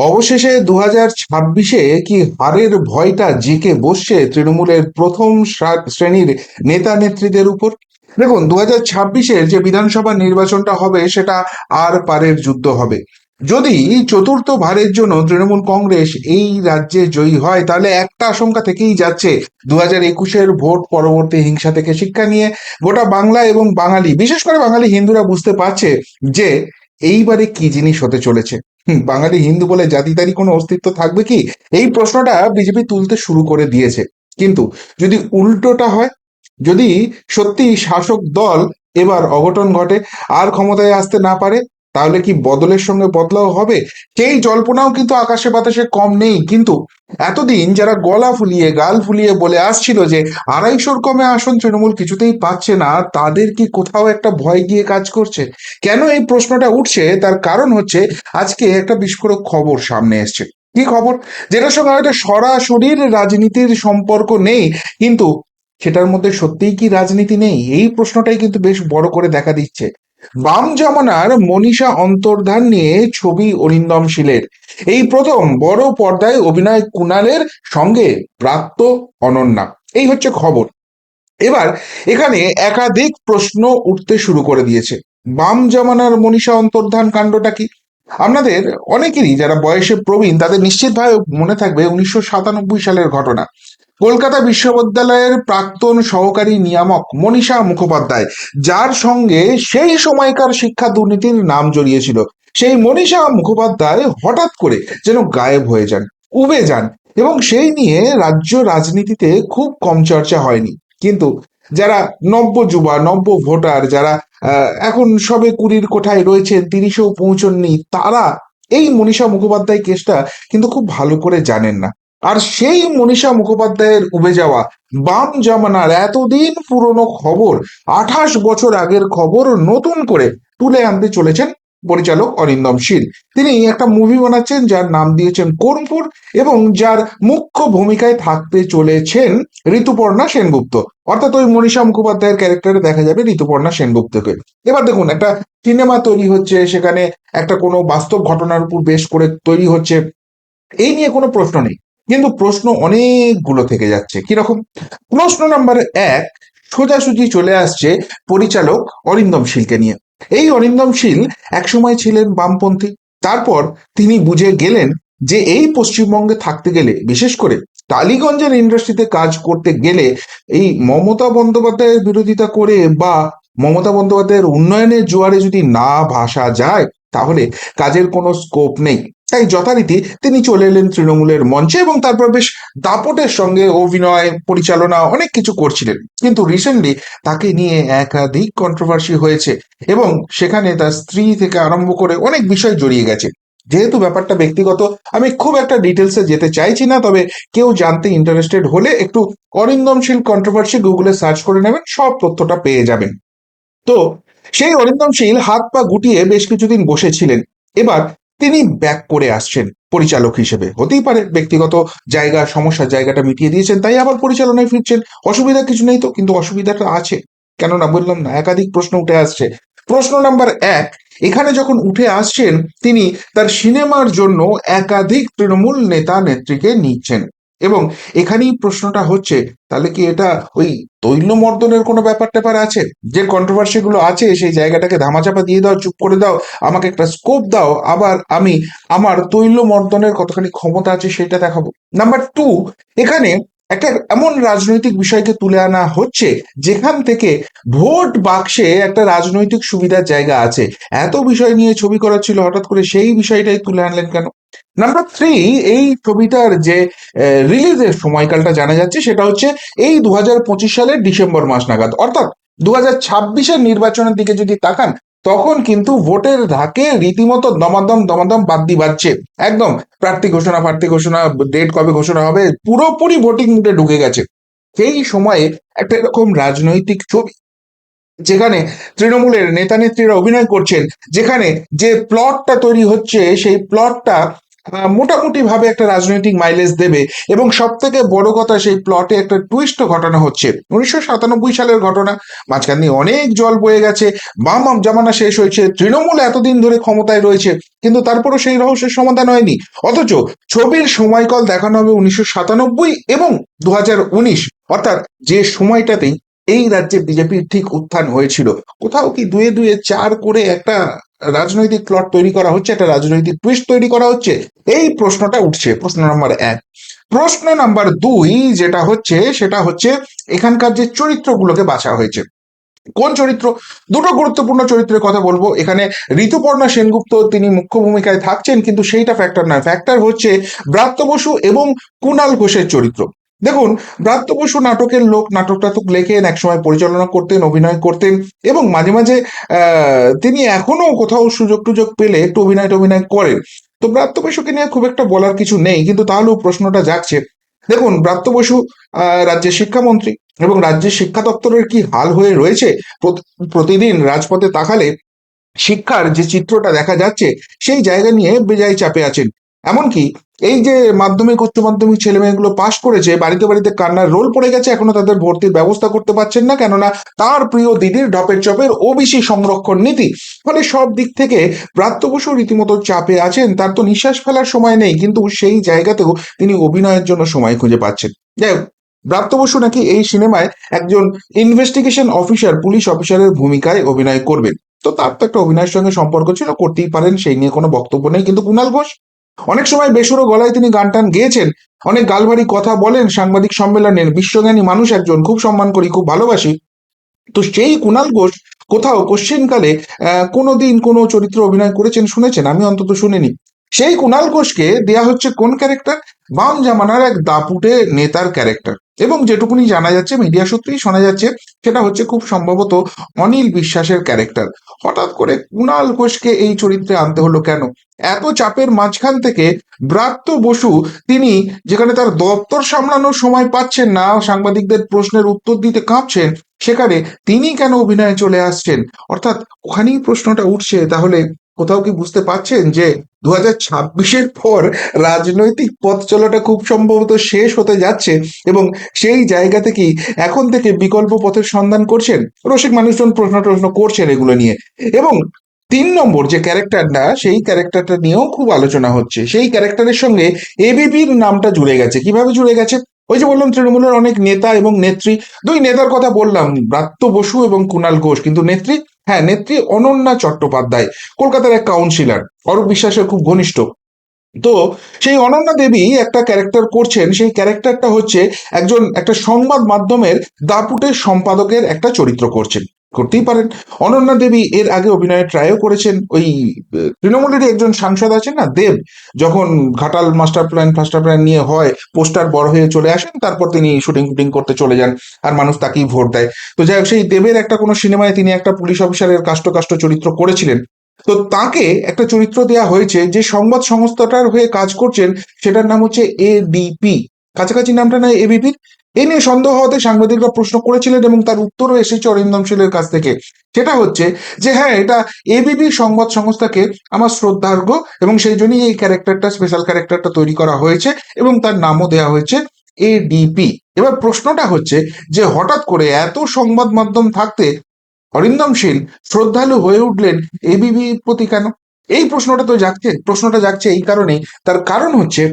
অবশেষে দু হাজার ছাব্বিশে কি হারের ভয়টা জেকে বসছে তৃণমূলের প্রথম শ্রা- শ্রেণির নেতা নেত্রীদের উপর? দেখুন দু হাজার ছাব্বিশের যে বিধানসভা নির্বাচনটা হবে, সেটা আর পারের যুদ্ধ হবে। যদি চতুর্থ ভারের জন্য তৃণমূল কংগ্রেস এই রাজ্যে জয়ী হয়, তাহলে একটা আশঙ্কা থেকেই যাচ্ছে দু হাজার একুশের ভোট পরবর্তী হিংসা থেকে শিক্ষা নিয়ে। গোটা বাংলা এবং বাঙালি, বিশেষ করে বাঙালি হিন্দুরা বুঝতে পারছে যে এইবারে কি জিনিস হতে চলেছে। বাঙালি হিন্দু বলে জাতি তারই কোনো অস্তিত্ব থাকবে কি? এই প্রশ্নটা বিজেপি তুলতে শুরু করে দিয়েছে। কিন্তু যদি উল্টোটা হয়, যদি সত্যি শাসক দল এবার অঘটন ঘটে, আর ক্ষমতায় আসতে না পারে তাহলে কি বদলের সঙ্গে বদলাও হবে? সেই জল্পনাও কিন্তু আকাশে বাতাসে কম নেই। কিন্তু এতদিন যারা গলা ফুলিয়ে, গাল ফুলিয়ে বলে আসছিল যে আড়াইশোর কমে আসন তৃণমূল কিছুতেই পাচ্ছে না, তাদের কি কোথাও একটা ভয় গিয়ে কাজ করছে? কেন এই প্রশ্নটা উঠছে? তার কারণ হচ্ছে আজকে একটা বিস্ফোরক খবর সামনে এসছে। কি খবর? যেটার সঙ্গে হয়তো সরাসরি রাজনীতির সম্পর্ক নেই, কিন্তু সেটার মধ্যে সত্যিই কি রাজনীতি নেই? এই প্রশ্নটাই কিন্তু বেশ বড় করে দেখা দিচ্ছে। বাম জমানার মনীষা অন্তর্ধান নিয়ে ছবি অরিন্দম শীলের। এই প্রথম বড় পর্দায় অভিনয় কুণালের সঙ্গে প্রাপ্ত অনন্যা। এই হচ্ছে খবর। এবার এখানে একাধিক প্রশ্ন উঠতে শুরু করে দিয়েছে। বাম জমানার মনীষা অন্তর্ধান কাণ্ডটা কি? আপনাদের অনেকেরই যারা বয়সে প্রবীণ তাদের নিশ্চিতভাবে মনে থাকবে উনিশশো সাতানব্বই সালের ঘটনা। কলকাতা বিশ্ববিদ্যালয়ের প্রাক্তন সহকারী নিয়ামক মনীষা মুখোপাধ্যায়, যার সঙ্গে সেই সময়কার শিক্ষা দুর্নীতির নাম জড়িয়েছিল। সেই মনীষা মুখোপাধ্যায় হঠাৎ করে যেন গায়েব হয়ে যান, উবে যান এবং সেই নিয়ে রাজ্য রাজনীতিতে খুব কম চর্চা হয়নি। কিন্তু যারা নব্য যুবা, নব্য ভোটার, যারা এখন সবে কুড়ির কোঠায় রয়েছেন, তিরিশেও পৌঁছননি, তারা এই মনীষা মুখোপাধ্যায় কেসটা কিন্তু খুব ভালো করে জানেন না। আর সেই মনীষা মুখোপাধ্যায়ের উবে যাওয়া বাম জামানার এতদিন পুরনো খবর, আঠাশ বছর আগের খবর নতুন করে তুলে আনতে চলেছেন পরিচালক অরিন্দম শীল। তিনি একটা মুভি বানাচ্ছেন যার নাম দিয়েছেন কর্মপুর এবং যার মুখ্য ভূমিকায় থাকতে চলেছেন ঋতুপর্ণা সেনগুপ্ত। অর্থাৎ ওই মনীষা মুখোপাধ্যায়ের ক্যারেক্টারে দেখা যাবে ঋতুপর্ণা সেনগুপ্তকে। এবার দেখুন, একটা সিনেমা তৈরি হচ্ছে, সেখানে একটা কোনো বাস্তব ঘটনার উপর বেশ করে তৈরি হচ্ছে, এই নিয়ে কোনো প্রশ্ন নেই। কিন্তু প্রশ্ন অনেকগুলো থেকে যাচ্ছে। কীরকম? প্রশ্ন নাম্বার এক, সোজাসুজি চলে আসছে পরিচালক অরিন্দম শীলকে নিয়ে। এই অরিন্দম শীল একসময় ছিলেন বামপন্থী। তারপর তিনি বুঝে গেলেন যে এই পশ্চিমবঙ্গে থাকতে গেলে, বিশেষ করে টালিগঞ্জের ইন্ডাস্ট্রিতে কাজ করতে গেলে, এই মমতা বন্দ্যোপাধ্যায়ের বিরোধিতা করে বা মমতা বন্দ্যোপাধ্যায়ের উন্নয়নের জোয়ারে যদি না ভাসা যায় তাহলে কাজের কোনো স্কোপ নেই। তাই যথারীতি তিনি চলে এলেন তৃণমূলের মঞ্চে এবং তারপর বেশ দাপটের সঙ্গে অভিনয়, পরিচালনা অনেক কিছু করছিলেন। কিন্তু রিসেন্টলি তাকে নিয়ে একাধিক কন্ট্রোভার্সি হয়েছে এবং সেখানে তার স্ত্রী থেকে আরম্ভ করে অনেক বিষয় জড়িয়ে গেছে। যেহেতু ব্যাপারটা ব্যক্তিগত, আমি খুব একটা ডিটেলসে যেতে চাইছি না, তবে কেউ জানতে ইন্টারেস্টেড হলে একটু অরিন্দমশীল কন্ট্রোভার্সি গুগলে সার্চ করে নেবেন, সব তথ্যটা পেয়ে যাবেন। তো সেই অরিন্দমশীল হাত পা গুটিয়ে বেশ কিছুদিন বসেছিলেন। এবার তিনি ব্যাক করে আসছেন পরিচালক হিসেবে। হতেই পারে ব্যক্তিগত জায়গা, সমস্যার জায়গাটা মিটিয়ে দিয়েছেন, তাই আবার পরিচালনায় ফিরছেন। অসুবিধা কিছু নেই তো, কিন্তু অসুবিধাটা আছে। কেননা বললাম না, একাধিক প্রশ্ন উঠে আসছে। প্রশ্ন নাম্বার এক, এখানে যখন উঠে আসছেন, তিনি তার সিনেমার জন্য একাধিক তৃণমূল নেতা নেত্রীকে নিচ্ছেন। এবং এখানেই প্রশ্নটা হচ্ছে, তাহলে কি এটা ওই তৈলমর্দনের কোনো ব্যাপার ট্যাপার আছে? যে কন্ট্রোভার্সি গুলো আছে, সেই জায়গাটাকে ধামাচাপা দিয়ে দাও, চুপ করে দাও, আমাকে একটা স্কোপ দাও, আবার আমি আমার তৈলমর্দনের কতখানি ক্ষমতা আছে সেটা দেখাবো। নাম্বার টু এখানে একটা এমন রাজনৈতিক বিষয়কে তুলে আনা হচ্ছে, যেখান থেকে ভোট বাক্সে একটা রাজনৈতিক সুবিধার জায়গা আছে। এত বিষয় নিয়ে ছবি করা ছিল, হঠাৎ করে সেই বিষয়টাই তুলে আনলেন কেন? নাম্বার থ্রি এই ছবিটার যে রিলিজের সময়কালটা জানা যাচ্ছে, সেটা হচ্ছে এই দু হাজার পঁচিশ সালের ডিসেম্বর মাস নাগাদ। অর্থাৎ দু হাজার নির্বাচনের দিকে যদি তাকান তখন কিন্তু ভোটের ধাকে রীতিমতো দমাদম দমাদম বাদ দি বাজছে একদম, প্রার্থী ঘোষণা প্রার্থী ঘোষণা ডেট কবে ঘোষণা হবে, পুরোপুরি ভোটিং মুডে ঢুকে গেছে। সেই সময়ে একটা এরকম রাজনৈতিক ছবি, যেখানে তৃণমূলের নেতা নেত্রীরা অভিনয় করছেন, যেখানে যে প্লটটা তৈরি হচ্ছে, সেই প্লটটা মোটামুটি ভাবে একটা রাজনৈতিক মাইলেজ দেবে এবং সব থেকে বড় কথা সেই প্লটে একটা টুইস্ট ঘটনা হচ্ছে। উনিশশো সাতানব্বই সালের ঘটনা, মাঝখান দিয়ে অনেক জল বয়ে গেছে, বাম জামানা শেষ হয়েছে, তৃণমূল এতদিন ধরে ক্ষমতায় রয়েছে, কিন্তু তারপরও সেই রহস্যের সমাধান হয়নি। অথচ ছবির সময়কাল দেখানো হবে উনিশশো সাতানব্বই এবং দু উনিশ। অর্থাৎ যে সময়টাতেই এই রাজ্যে বিজেপির ঠিক উত্থান হয়েছিল। কোথাও কি দুয়ে দুয়ে চার করে একটা রাজনৈতিক প্লট তৈরি করা হচ্ছে, একটা রাজনৈতিক টুইস্ট তৈরি করা হচ্ছে। এই প্রশ্নটা উঠছে, প্রশ্ন নাম্বার এক। প্রশ্ন নাম্বার দুই যেটা হচ্ছে, সেটা হচ্ছে এখানকার যে চরিত্রগুলোকে বাছা হয়েছে। কোন চরিত্র? দুটো গুরুত্বপূর্ণ চরিত্রের কথা বলব। এখানে ঋতুপর্ণা সেনগুপ্ত, তিনি মুখ্য ভূমিকায় থাকছেন, কিন্তু সেইটা ফ্যাক্টর নয়। ফ্যাক্টর হচ্ছে ব্রাত্য বসু এবং কুণাল ঘোষের চরিত্র। দেখুন, ব্রাত্য বসু নাটকের লোক নাটক টাটক লেখেন, একসময় পরিচালনা করতেন, অভিনয় করতেন এবং মাঝে মাঝে তিনি এখনও কোথাও সুযোগ টুযোগ পেলে একটু অভিনয় টভিনয় করেন। তো ব্রাত্য বসুকে নিয়ে খুব একটা বলার কিছু নেই, কিন্তু তাহলেও প্রশ্নটা জাগছে। দেখুন, ব্রাত্য বসু রাজ্যের শিক্ষামন্ত্রী এবং রাজ্যের শিক্ষা দপ্তরের কি হাল হয়ে রয়েছে প্রতিদিন রাজপথে তাকালে শিক্ষার যে চিত্রটা দেখা যাচ্ছে, সেই জায়গা নিয়ে বেজায় চাপে আছেন। এমনকি এই যে মাধ্যমিক উচ্চ মাধ্যমিক ছেলে মেয়েগুলো পাশ করেছে, বাড়িতে বাড়িতে কান্নার রোল পড়ে গেছে, এখনও তাদের ভর্তির ব্যবস্থা করতে পারছেন না, কেননা তার প্রিয় দিদির ঢপের চপের ওবিসি সংরক্ষণ নীতি। ফলে সব দিক থেকে প্রাপ্ত বসু রীতিমতো চাপে আছেন, তার তো নিঃশ্বাস ফেলার সময় নেই, কিন্তু সেই জায়গাতেও তিনি অভিনয়ের জন্য সময় খুঁজে পাচ্ছেন। যাই হোক, ব্রাত্য বসু নাকি এই সিনেমায় একজন ইনভেস্টিগেশন অফিসার পুলিশ অফিসারের ভূমিকায় অভিনয় করবেন। তো তার তো একটা অভিনয়ের সঙ্গে সম্পর্ক ছিল, করতেই পারেন, সেই নিয়ে কোনো বক্তব্য নেই, কিন্তু কুণাল ঘোষ অনেক সময় বেসুরো গলায় তিনি গান টান গেয়েছেন। অনেক গালভারি কথা বলেন সাংবাদিক সম্মেলনের বিশ্বজ্ঞানী মানুষ একজন, খুব সম্মান করি, খুব ভালোবাসি। তো সেই কুণাল ঘোষ কোথাও কোশ্চিনকালে আহ, কোনোদিন কোনো চরিত্র অভিনয় করেছেন, শুনেছেন? আমি অন্তত শুনিনি। সেই কুণাল ঘোষকে দেয়া হচ্ছে কোন ক্যারেক্টার বাম জামানার এক দাপুটে নেতার ক্যারেক্টার এবং যেটুকুনি জানা যাচ্ছে মিডিয়া সূত্রেই শোনা যাচ্ছে, সেটা হচ্ছে খুব সম্ভবত অনিল বিশ্বাসের ক্যারেক্টার হঠাৎ করে কুণাল ঘোষকে এই চরিত্রে আনতে হলো কেন? এত চাপের মাঝখান থেকে ব্রাত্য বসু, তিনি যেখানে তার দপ্তর সামলানোর সময় পাচ্ছেন না, সাংবাদিকদের প্রশ্নের উত্তর দিতে কাঁপছেন, সেখানে তিনি কেন অভিনয়ে চলে আসছেন? অর্থাৎ ওখানেই প্রশ্নটা উঠছে, তাহলে কোথাও কি বুঝতে পারছেন যে দু হাজার ছাব্বিশের পর রাজনৈতিক পথ চলাটা খুব সম্ভবত শেষ হতে যাচ্ছে এবং সেই জায়গা থেকেই এখন থেকে বিকল্প পথের সন্ধান করছেন? রসিক মানুষজন প্রশ্ন টশ্ন করছেন এগুলো নিয়ে। এবং তিন নম্বর যে ক্যারেক্টারটা, সেই ক্যারেক্টারটা নিয়েও খুব আলোচনা হচ্ছে। সেই ক্যারেক্টারের সঙ্গে এবিপির নামটা জুড়ে গেছে। কীভাবে জুড়ে গেছে? ওই যে বললাম, তৃণমূলের অনেক নেতা এবং নেত্রী। দুই নেতার কথা বললাম, ব্রাত্য বসু এবং কুণাল ঘোষ। কিন্তু নেত্রী হ্যাঁ নেত্রী অনন্যা চট্টোপাধ্যায়, কলকাতার এক কাউন্সিলর অরূপ বিশ্বাসের খুব ঘনিষ্ঠ। তো সেই অনন্যা দেবী একটা ক্যারেক্টার করছেন, সেই ক্যারেক্টারটা হচ্ছে একজন একটা সংবাদ মাধ্যমের দাপুটের সম্পাদকের একটা চরিত্র করছেন। করতেই পারেন। অনন্যা দেবী এর আগে অভিনয়ের ট্রাইও করেছেন। ওই তৃণমূলেরই একজন সাংসদ আছেন না, দেব? যখন Ghatal master plan faster plan নিয়ে হয় পোস্টার বড় হয়ে চলে আসেন, তারপর তিনি শুটিং ফুটিং করতে চলে যান, আর মানুষ তাকেই ভোট দেয়। তো যাই হোক, সেই দেবের একটা কোনো সিনেমায় তিনি একটা পুলিশ অফিসারের কাষ্ট কাষ্ট চরিত্র করেছিলেন। তো তাকে একটা চরিত্র দেওয়া হয়েছে যে সংবাদ সংস্থাটার হয়ে কাজ করছেন, সেটার নাম হচ্ছে এডিপি কাছাকাছি নামটা নয় এবিপির এ নিয়ে সন্দেহ হওয়াতে সাংবাদিকরা প্রশ্ন করেছিলেন এবং তার উত্তরও এসেছে অরিন্দম শীলের কাছ থেকে। সেটা হচ্ছে যে হ্যাঁ এটা এবিপি সংবাদ সংস্থাকে আমার শ্রদ্ধার্ঘ এবং সেই জন্যই এই ক্যারেক্টারটা স্পেশাল ক্যারেক্টারটা তৈরি করা হয়েছে এবং তার নামও দেওয়া হয়েছে এডিপি এবার প্রশ্নটা হচ্ছে যে, হঠাৎ করে এত সংবাদ মাধ্যম থাকতে অরিন্দম শীল শ্রদ্ধালু হয়ে উঠলেন এবিপি প্রতি কেন? এই প্রশ্নটা তো জাগছে, প্রশ্নটা জাগছে এই কারণে তার কারণ হচ্ছে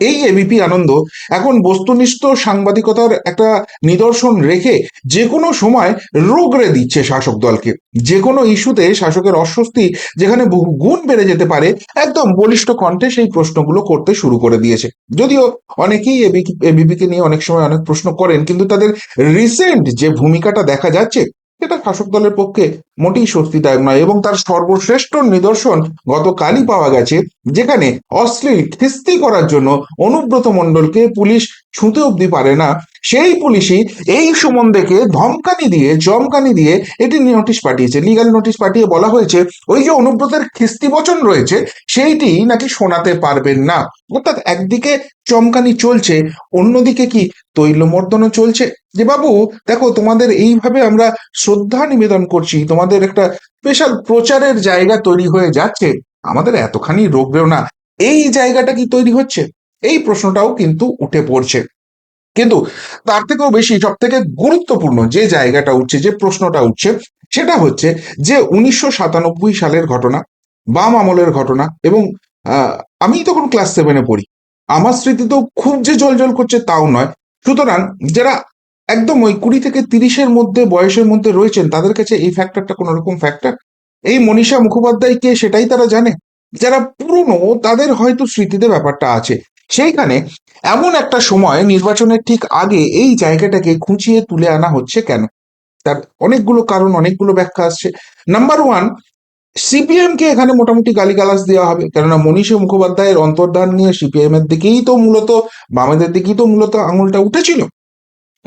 এই এবিপি আনন্দ এখন বস্তুনিষ্ঠ সাংবাদিকতার একটা নিদর্শন রেখে যে কোনো সময় রোগরে দিচ্ছে শাসক দলকে। যে কোনো ইস্যুতে শাসকের অস্বস্তি যেখানে বহু গুণ বেড়ে যেতে পারে, একদম বলিষ্ঠ কণ্ঠে সেই প্রশ্নগুলো করতে শুরু করে দিয়েছে। যদিও অনেকেই এবিপিকে নিয়ে অনেক সময় অনেক প্রশ্ন করেন, কিন্তু তাদের রিসেন্ট যে ভূমিকাটা দেখা যাচ্ছে, সেটা শাসক দলের পক্ষে মোটেই স্বস্তিদায়ক নয় এবং তার সর্বশ্রেষ্ঠ নিদর্শন গতকালই পাওয়া গেছে যেখানে অশ্লীল খিস্তি করার জন্য অনুব্রত মণ্ডলকে পুলিশ ছুঁতে অবধি পারে না। সেই পুলিশই এই সুমনদেরকে ধমকানি দিয়ে চমকানি দিয়ে এটি নোটিশ পাঠিয়েছে। লিগাল নোটিশ পাঠিয়ে বলা হয়েছে, ওই যে অনুব্রতের খিস্তি বচন রয়েছে, সেইটি নাকি শোনাতে পারবেন না। অর্থাৎ একদিকে চমকানি চলছে, অন্যদিকে কি তৈলমর্দনও চলছে? যে বাবু, দেখো, তোমাদের এইভাবে আমরা শ্রদ্ধা নিবেদন করছি, তোমাদের একটা স্পেশাল প্রচারের জায়গা তৈরি হয়ে যাচ্ছে। আমাদের এতখানি রোগবেও না এই জায়গাটা কি তৈরি হচ্ছে? এই প্রশ্নটাও কিন্তু উঠে পড়ছে। কিন্তু তার থেকেও বেশি সব থেকে গুরুত্বপূর্ণ যে জায়গাটা উঠছে, যে প্রশ্নটা উঠছে, সেটা হচ্ছে যে উনিশশো সাতানব্বই সালের ঘটনা, বাম আমলের ঘটনা এবং আমি তখন ক্লাস সেভেনে পড়ি। আমার স্মৃতিতেও খুব যে জল জল করছে তাও নয়। সুতরাং যারা একদম ওই কুড়ি থেকে তিরিশের মধ্যে বয়সের মধ্যে রয়েছেন, তাদের কাছে এই ফ্যাক্টরটা কোনো রকম ফ্যাক্টর এই মনীষা মুখোপাধ্যায় কে সেটাই তারা জানে? যারা পুরনো, তাদের হয়তো স্মৃতিতে ব্যাপারটা আছে। সেইখানে এমন একটা সময় নির্বাচনের ঠিক আগে এই জায়গাটাকে খুঁচিয়ে তুলে আনা হচ্ছে কেন? তার অনেকগুলো কারণ, অনেকগুলো ব্যাখ্যা আসছে। নাম্বার ওয়ান সিপিএম কে এখানে মোটামুটি গালিগালাজ দেওয়া হবে। কেননা মনীষা মুখোপাধ্যায়ের অন্তর্ধান নিয়ে সিপিএম এর দিকেই তো মূলত, বামেদের দিকেই তো মূলত আঙুলটা উঠেছিল।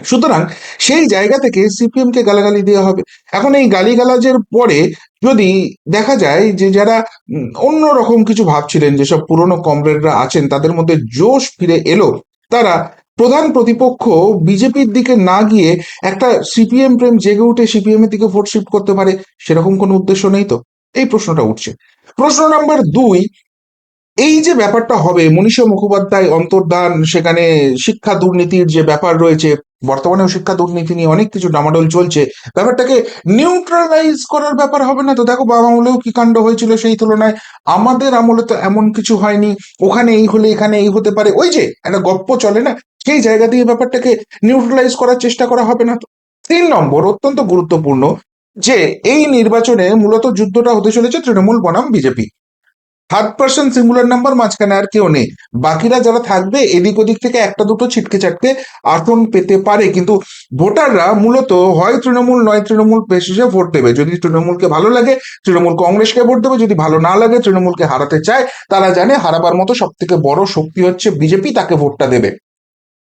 সুতরাং সেই জায়গা থেকে সিপিএম কে গালাগালি দেওয়া হবে। এখন এই গালিগালাজের পরে যদি দেখা যায় যে যারা অন্য রকম কিছু ভাবছিলেন, যেসব পুরনো কমরেডরা আছেন, তাদের মধ্যে জোশ ফিরে এলো, তারা প্রধান প্রতিপক্ষ বিজেপির দিকে না গিয়ে একটা সিপিএম প্রেম জেগে উঠে সিপিএম এর দিকে ভোট শিফট করতে পারে, সেরকম কোনো উদ্দেশ্য নেই তো? এই প্রশ্নটা উঠছে। প্রশ্ন নাম্বার দুই, এই যে ব্যাপারটা হবে, মনীষা মুখোপাধ্যায় অন্তর্ধান, সেখানে শিক্ষা দুর্নীতির যে ব্যাপার রয়েছে বর্তমানেও শিক্ষা, দুর্নীতি নিয়ে অনেক কিছু ডামাডোল চলছে। ব্যাপারটাকে নিউট্রালাইজ করার ব্যাপার হবে না তো? দেখো, বাবা আমলেও কি কাণ্ড হয়েছিল সেই তুলনায়। আমাদের আমলে তো এমন কিছু হয়নি। ওখানে এই হলে এখানে এই হতে পারে। ওই যে, একটা গপ্প চলে না? সেই জায়গা দিয়ে ব্যাপারটাকে নিউট্রালাইজ করার চেষ্টা করা হবে না তো? তিন নম্বর, অত্যন্ত গুরুত্বপূর্ণ যে, এই নির্বাচনে মূলত যুদ্ধটা হতে চলেছে তৃণমূল বনাম BJP. Third person singular number মাঝখানে আর কেউ নেই। বাকিরা যারা থাকবে, এদিক ওদিক থেকে একটা দুটো ছিটকে চাটকে আসন পেতে পারে। কিন্তু ভোটাররা মূলত হয় তৃণমূল, নয় তৃণমূল বেশিসে ভোট দেবে। যদি তৃণমূলকে ভালো লাগে, তৃণমূল কংগ্রেসকে ভোট দেবে। যদি ভালো না লাগে, তৃণমূলকে হারাতে চায়, তারা জানে হারাবার মতো সব থেকে বড় শক্তি হচ্ছে বিজেপি, তাকে ভোটটা দেবে।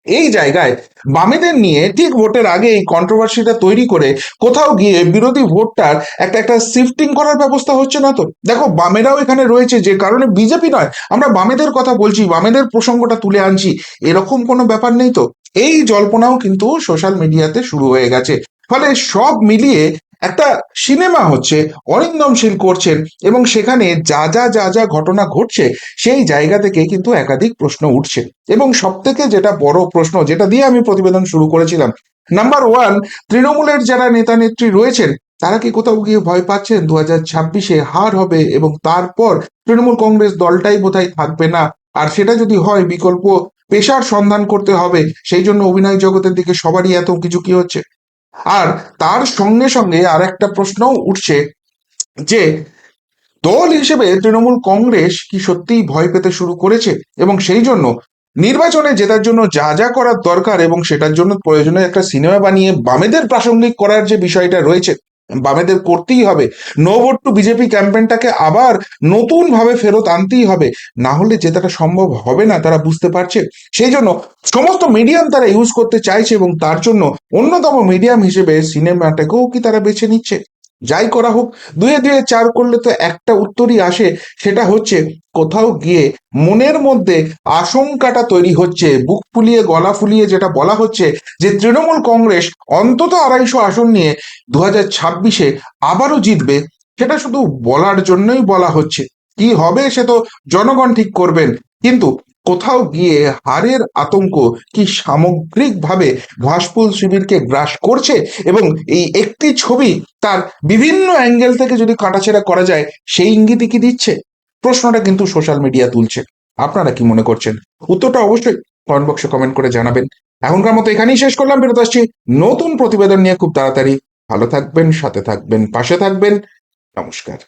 এই জায়গায় বামেদের নিয়ে ঠিক ভোটের আগে এই কন্ট্রোভার্সিটা তৈরি করে কোথাও গিয়ে বিরোধী ভোটটার একটা একটা শিফটিং করার ব্যবস্থা হচ্ছে না তো? দেখো, বামেরাও এখানে রয়েছে, যে কারণে বিজেপি নয়। আমরা বামেদের কথা বলছি, বামেদের প্রসঙ্গটা তুলে আনছি। এরকম কোনো ব্যাপার নেই তো? এই জল্পনাও কিন্তু সোশ্যাল মিডিয়াতে শুরু হয়ে গেছে। ফলে সব মিলিয়ে একটা সিনেমা হচ্ছে অরিন্দম শীল করছেন এবং সেখানে যা যা যা যা ঘটনা ঘটছে সেই জায়গা থেকে কিন্তু একাধিক প্রশ্ন উঠছে। এবং সব থেকে যেটা বড় প্রশ্ন, যেটা দিয়ে আমি প্রতিবেদন শুরু করেছিলাম নাম্বার ওয়ান তৃণমূলের যারা নেতা নেত্রী রয়েছেন, তারা কি কোথাও গিয়ে ভয় পাচ্ছেন? দু হাজার ছাব্বিশে হার হবে এবং তারপর তৃণমূল কংগ্রেস দলটাই বোধহয় থাকবে না? আর সেটা যদি হয়, বিকল্প পেশার সন্ধান করতে হবে, সেই জন্য অভিনয় জগতের দিকে সবারই এত কিছু কি হচ্ছে? আর তার সঙ্গে সঙ্গে আর একটা প্রশ্নও উঠছে যে, দল হিসেবে তৃণমূল কংগ্রেস কি সত্যিই ভয় পেতে শুরু করেছে? এবং সেই জন্য নির্বাচনে জেতার জন্য যা যা করার দরকার এবং সেটার জন্য প্রয়োজনীয় একটা সিনেমা বানিয়ে বামেদের প্রাসঙ্গিক করার যে বিষয়টা রয়েছে বামেদের করতেই হবে। নো ভোট টু বিজেপি ক্যাম্পেনটাকে আবার নতুনভাবে ফেরত আনতেই হবে। না হলে জেতাটা সম্ভব হবে না, তারা বুঝতে পারছে। সেই জন্য সমস্ত মিডিয়াম তারা ইউজ করতে চাইছে এবং তার জন্য অন্যতম মিডিয়াম হিসেবে সিনেমাটাকেও কি তারা বেছে নিচ্ছে? যাই করা হোক, দুয়ে দুয়ে চার করলে তো একটা উত্তরই আসে, সেটা হচ্ছে কোথাও গিয়ে মনের মধ্যে আশঙ্কাটা তৈরি হচ্ছে, বুক ফুলিয়ে গলা ফুলিয়ে যেটা বলা হচ্ছে যে তৃণমূল কংগ্রেস অন্তত আড়াইশো আসন নিয়ে দু হাজার ছাব্বিশে আবারও জিতবে, সেটা শুধু বলার জন্যই বলা হচ্ছে। কি হবে সে তো জনগণ ঠিক করবেন। কিন্তু কোথাও গিয়ে হারের আতঙ্ক কি সামগ্রিকভাবে ঘাসফুল শিবিরকে গ্রাস করছে? এবং এই একটি ছবি তার বিভিন্ন অ্যাঙ্গেল থেকে যদি কাটাছেড়া করা যায়, সেই ইঙ্গিতই কি দিচ্ছে? প্রশ্নটা কিন্তু সোশ্যাল মিডিয়া তুলছে। আপনারা কি মনে করছেন? উত্তরটা অবশ্যই কমেন্ট বক্সে কমেন্ট করে জানাবেন। এখনকার মতো এখানেই শেষ করলাম, ফেরত আসছি নতুন প্রতিবেদন নিয়ে খুব তাড়াতাড়ি। ভালো থাকবেন, সাথে থাকবেন, পাশে থাকবেন। নমস্কার।